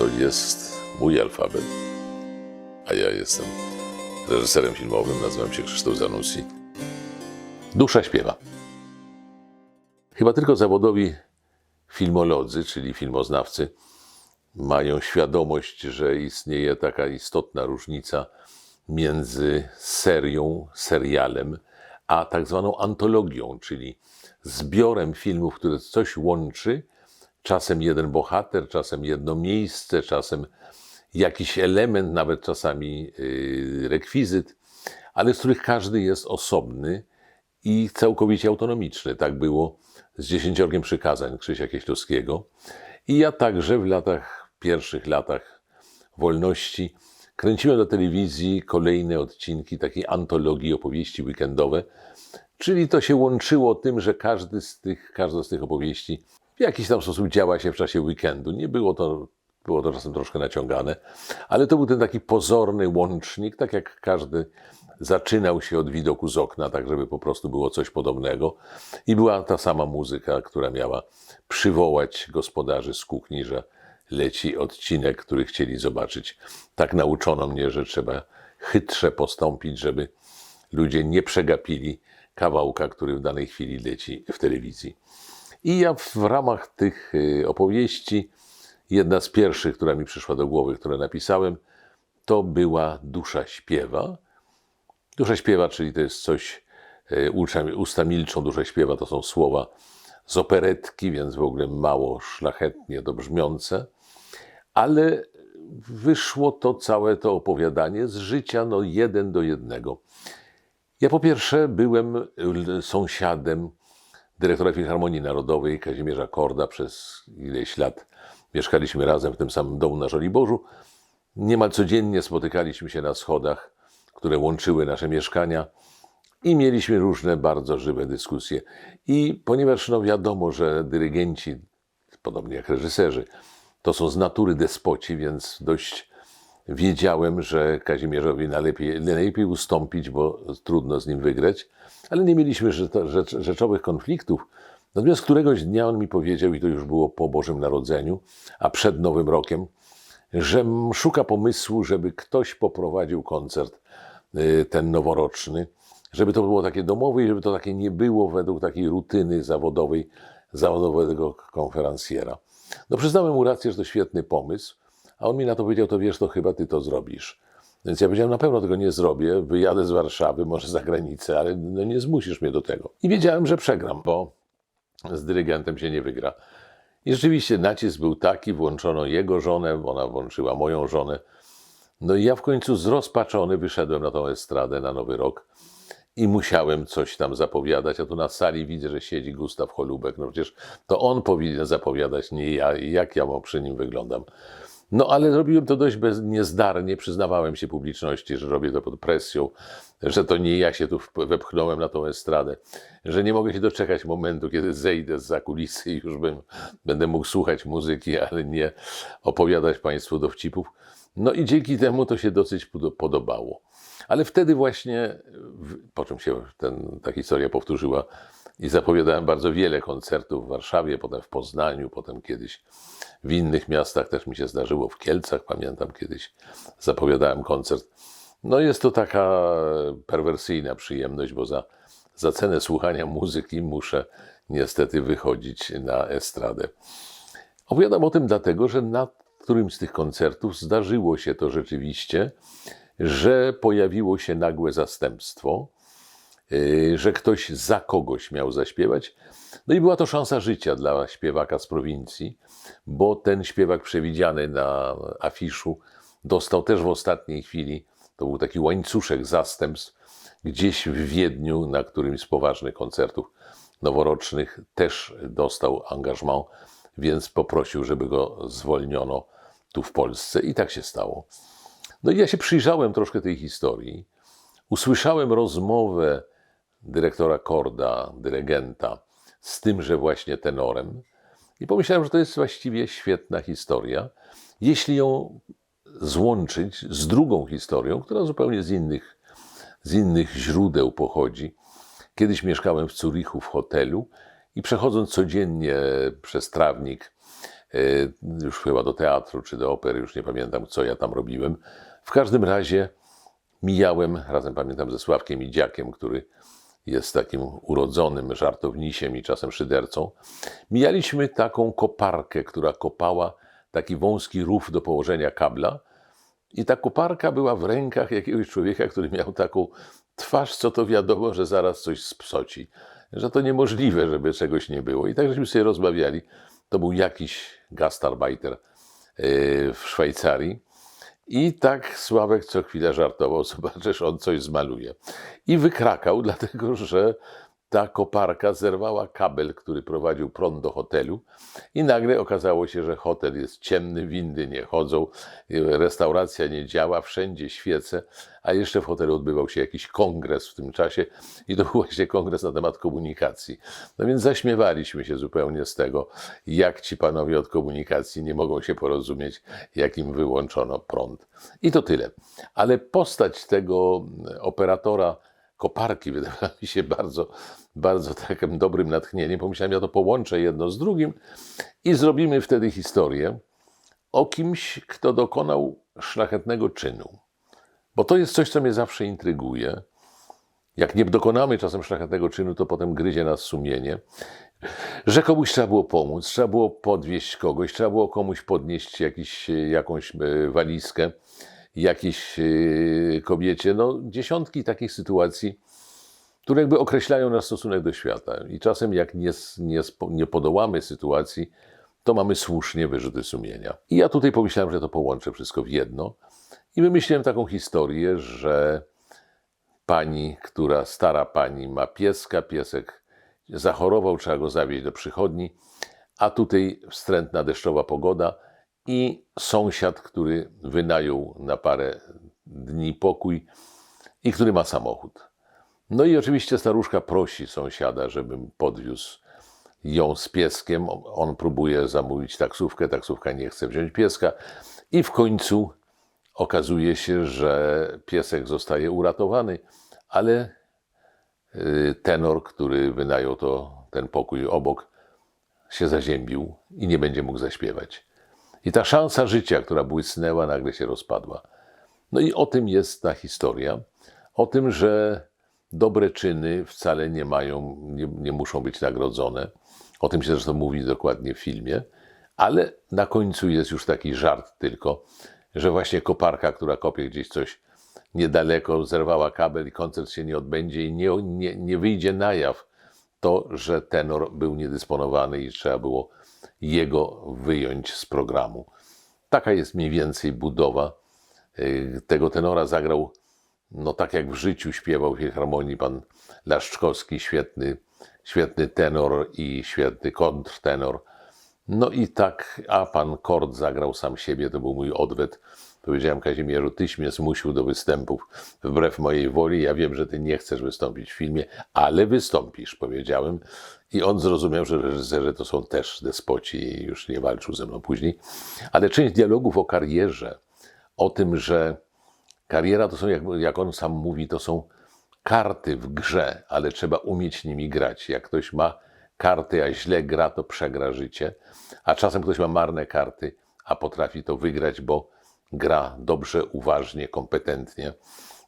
to jest mój alfabet, a ja jestem reżyserem filmowym, nazywam się Krzysztof Zanussi. Dusza śpiewa. Chyba tylko zawodowi filmolodzy, czyli filmoznawcy, mają świadomość, że istnieje taka istotna różnica między serią, serialem, a tak zwaną antologią, czyli zbiorem filmów, które coś łączy, czasem jeden bohater, czasem jedno miejsce, czasem jakiś element, nawet czasami yy, rekwizyt, ale z których każdy jest osobny i całkowicie autonomiczny. Tak było z Dziesięciorgiem Przykazań Krzysia Kieślowskiego. I ja także w latach, pierwszych latach wolności kręciłem do telewizji kolejne odcinki takiej antologii opowieści weekendowe, czyli to się łączyło tym, że każdy z tych, każda z tych opowieści w jakiś tam sposób działa się w czasie weekendu. Nie było to, było to czasem troszkę naciągane, ale to był ten taki pozorny łącznik, tak jak każdy zaczynał się od widoku z okna, tak żeby po prostu było coś podobnego. I była ta sama muzyka, która miała przywołać gospodarzy z kuchni, że leci odcinek, który chcieli zobaczyć. Tak nauczono mnie, że trzeba chytrze postąpić, żeby ludzie nie przegapili kawałka, który w danej chwili leci w telewizji. I ja w ramach tych y, opowieści, jedna z pierwszych, która mi przyszła do głowy, które napisałem, to była Dusza śpiewa. Dusza śpiewa, czyli to jest coś, y, usta, milczą, dusza śpiewa, to są słowa z operetki, więc w ogóle mało szlachetnie to brzmiące, ale wyszło to całe to opowiadanie z życia no jeden do jednego. Ja po pierwsze byłem sąsiadem dyrektora Filharmonii Narodowej Kazimierza Korda przez ileś lat. Mieszkaliśmy razem w tym samym domu na Żoliborzu. Niemal codziennie spotykaliśmy się na schodach, które łączyły nasze mieszkania i mieliśmy różne bardzo żywe dyskusje. I ponieważ no wiadomo, że dyrygenci, podobnie jak reżyserzy, to są z natury despoci, więc dość wiedziałem, że Kazimierzowi najlepiej, najlepiej ustąpić, bo trudno z nim wygrać, ale nie mieliśmy rzecz, rzeczowych konfliktów. Natomiast któregoś dnia on mi powiedział, i to już było po Bożym Narodzeniu, a przed Nowym Rokiem, że szuka pomysłu, żeby ktoś poprowadził koncert y, ten noworoczny, żeby to było takie domowe i żeby to takie nie było według takiej rutyny zawodowej, zawodowego konferencjera. No przyznałem mu rację, że to świetny pomysł, a on mi na to powiedział, to wiesz, to chyba ty to zrobisz. Więc ja powiedziałem, na pewno tego nie zrobię, wyjadę z Warszawy, może za granicę, ale no nie zmusisz mnie do tego. I wiedziałem, że przegram, bo z dyrygentem się nie wygra. I rzeczywiście nacisk był taki, włączono jego żonę, ona włączyła moją żonę. No i ja w końcu zrozpaczony wyszedłem na tą estradę na Nowy Rok i musiałem coś tam zapowiadać, a tu na sali widzę, że siedzi Gustaw Holubek. No przecież to on powinien zapowiadać, nie ja. I jak ja przy nim wyglądam? No ale robiłem to dość bez, niezdarnie, przyznawałem się publiczności, że robię to pod presją, że to nie ja się tu wepchnąłem na tą estradę, że nie mogę się doczekać momentu, kiedy zejdę z kulisy i już bym, będę mógł słuchać muzyki, ale nie opowiadać Państwu dowcipów. No i dzięki temu to się dosyć podobało. Ale wtedy właśnie, po czym się ten, ta historia powtórzyła, i zapowiadałem bardzo wiele koncertów w Warszawie, potem w Poznaniu, potem kiedyś w innych miastach też mi się zdarzyło, w Kielcach pamiętam kiedyś zapowiadałem koncert. No jest to taka perwersyjna przyjemność, bo za, za cenę słuchania muzyki muszę niestety wychodzić na estradę. Opowiadam o tym dlatego, że na którymś z tych koncertów zdarzyło się to rzeczywiście, że pojawiło się nagłe zastępstwo, yy, że ktoś za kogoś miał zaśpiewać. No i była to szansa życia dla śpiewaka z prowincji, bo ten śpiewak przewidziany na afiszu dostał też w ostatniej chwili, to był taki łańcuszek zastępstw, gdzieś w Wiedniu, na którymś z poważnych koncertów noworocznych, też dostał angażment, więc poprosił, żeby go zwolniono tu w Polsce i tak się stało. No i ja się przyjrzałem troszkę tej historii. Usłyszałem rozmowę dyrektora Korda, dyrygenta, z tymże właśnie tenorem i pomyślałem, że to jest właściwie świetna historia, jeśli ją złączyć z drugą historią, która zupełnie z innych, z innych źródeł pochodzi. Kiedyś mieszkałem w Zurichu w hotelu i przechodząc codziennie przez trawnik y, już chyba do teatru czy do opery, już nie pamiętam, co ja tam robiłem. W każdym razie mijałem, razem pamiętam ze Sławkiem Idziakiem, który jest takim urodzonym żartownisiem i czasem szydercą. Mijaliśmy taką koparkę, która kopała taki wąski rów do położenia kabla. I ta koparka była w rękach jakiegoś człowieka, który miał taką twarz, co to wiadomo, że zaraz coś spsoci. Że to niemożliwe, żeby czegoś nie było. I tak żeśmy sobie rozmawiali. To był jakiś gastarbeiter yy, w Szwajcarii. I tak Sławek co chwilę żartował, zobaczysz, on coś zmaluje. I wykrakał, dlatego że ta koparka zerwała kabel, który prowadził prąd do hotelu i nagle okazało się, że hotel jest ciemny, windy nie chodzą, restauracja nie działa, wszędzie świece, a jeszcze w hotelu odbywał się jakiś kongres w tym czasie i to był właśnie kongres na temat komunikacji. No więc zaśmiewaliśmy się zupełnie z tego, jak ci panowie od komunikacji nie mogą się porozumieć, jak im wyłączono prąd. I to tyle. Ale postać tego operatora koparki wydawała mi się bardzo, bardzo takim dobrym natchnieniem. Pomyślałem, ja to połączę jedno z drugim i zrobimy wtedy historię o kimś, kto dokonał szlachetnego czynu. Bo to jest coś, co mnie zawsze intryguje. Jak nie dokonamy czasem szlachetnego czynu, to potem gryzie nas sumienie. Że komuś trzeba było pomóc, trzeba było podwieźć kogoś, trzeba było komuś podnieść jakiś, jakąś e, walizkę jakiejś e, kobiecie. No, dziesiątki takich sytuacji, które jakby określają nasz stosunek do świata. I czasem, jak nie, nie, nie podołamy sytuacji, to mamy słusznie wyrzuty sumienia. I ja tutaj pomyślałem, że to połączę wszystko w jedno. I wymyśliłem taką historię, że pani, która, stara pani, ma pieska, piesek zachorował, trzeba go zawieźć do przychodni, a tutaj wstrętna deszczowa pogoda – i sąsiad, który wynajął na parę dni pokój i który ma samochód. No i oczywiście staruszka prosi sąsiada, żebym podwiózł ją z pieskiem. On próbuje zamówić taksówkę, taksówka nie chce wziąć pieska i w końcu okazuje się, że piesek zostaje uratowany, ale y, tenor, który wynajął to, ten pokój obok, się zaziębił i nie będzie mógł zaśpiewać. I ta szansa życia, która błysnęła, nagle się rozpadła. No i o tym jest ta historia. O tym, że dobre czyny wcale nie mają, nie, nie muszą być nagrodzone. O tym się zresztą mówi dokładnie w filmie. Ale na końcu jest już taki żart tylko, że właśnie koparka, która kopie gdzieś coś niedaleko, zerwała kabel i koncert się nie odbędzie i nie, nie, nie wyjdzie na jaw to, że tenor był niedysponowany i trzeba było jego wyjąć z programu. Taka jest mniej więcej budowa. Y, tego tenora zagrał, no tak jak w życiu śpiewał w Filharmonii pan Laszczkowski, świetny, świetny tenor i świetny kontrtenor. No i tak, a pan Kord zagrał sam siebie, to był mój odwet. Powiedziałem Kazimierzu, tyś mnie zmusił do występów wbrew mojej woli. Ja wiem, że ty nie chcesz wystąpić w filmie, ale wystąpisz, powiedziałem. I on zrozumiał, że reżyserzy to są też despoci i już nie walczył ze mną później. Ale część dialogów o karierze, o tym, że kariera to są, jak, jak on sam mówi, to są karty w grze, ale trzeba umieć nimi grać. Jak ktoś ma karty, a źle gra, to przegra życie. A czasem ktoś ma marne karty, a potrafi to wygrać, bo gra dobrze, uważnie, kompetentnie.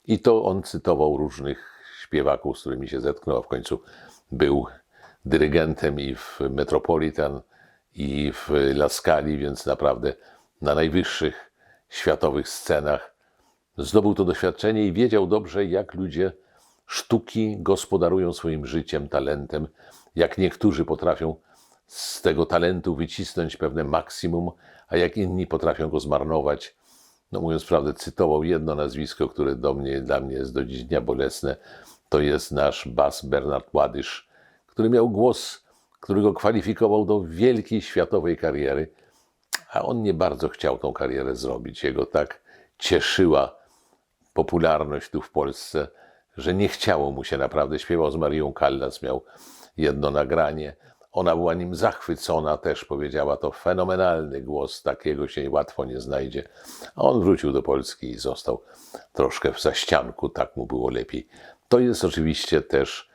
I to on cytował różnych śpiewaków, z którymi się zetknął, a w końcu był dyrygentem i w Metropolitan, i w Laskali, więc naprawdę na najwyższych światowych scenach zdobył to doświadczenie i wiedział dobrze, jak ludzie sztuki gospodarują swoim życiem, talentem, jak niektórzy potrafią z tego talentu wycisnąć pewne maksimum, a jak inni potrafią go zmarnować. No mówiąc prawdę, cytował jedno nazwisko, które do mnie, dla mnie jest do dziś dnia bolesne. To jest nasz bas Bernard Ładysz, który miał głos, który go kwalifikował do wielkiej światowej kariery, a on nie bardzo chciał tą karierę zrobić. Jego tak cieszyła popularność tu w Polsce, że nie chciało mu się naprawdę. Śpiewał z Marią Callas, miał jedno nagranie. Ona była nim zachwycona, też powiedziała to fenomenalny głos, takiego się łatwo nie znajdzie. A on wrócił do Polski i został troszkę w zaścianku, tak mu było lepiej. To jest oczywiście też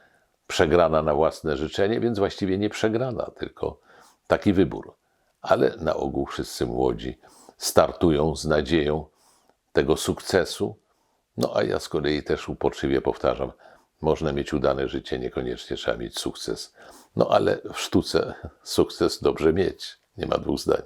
przegrana na własne życzenie, więc właściwie nie przegrana, tylko taki wybór. ale na ogół wszyscy młodzi startują z nadzieją tego sukcesu. No a ja z kolei też uporczywie powtarzam, można mieć udane życie, niekoniecznie trzeba mieć sukces. No ale w sztuce sukces dobrze mieć, nie ma dwóch zdań.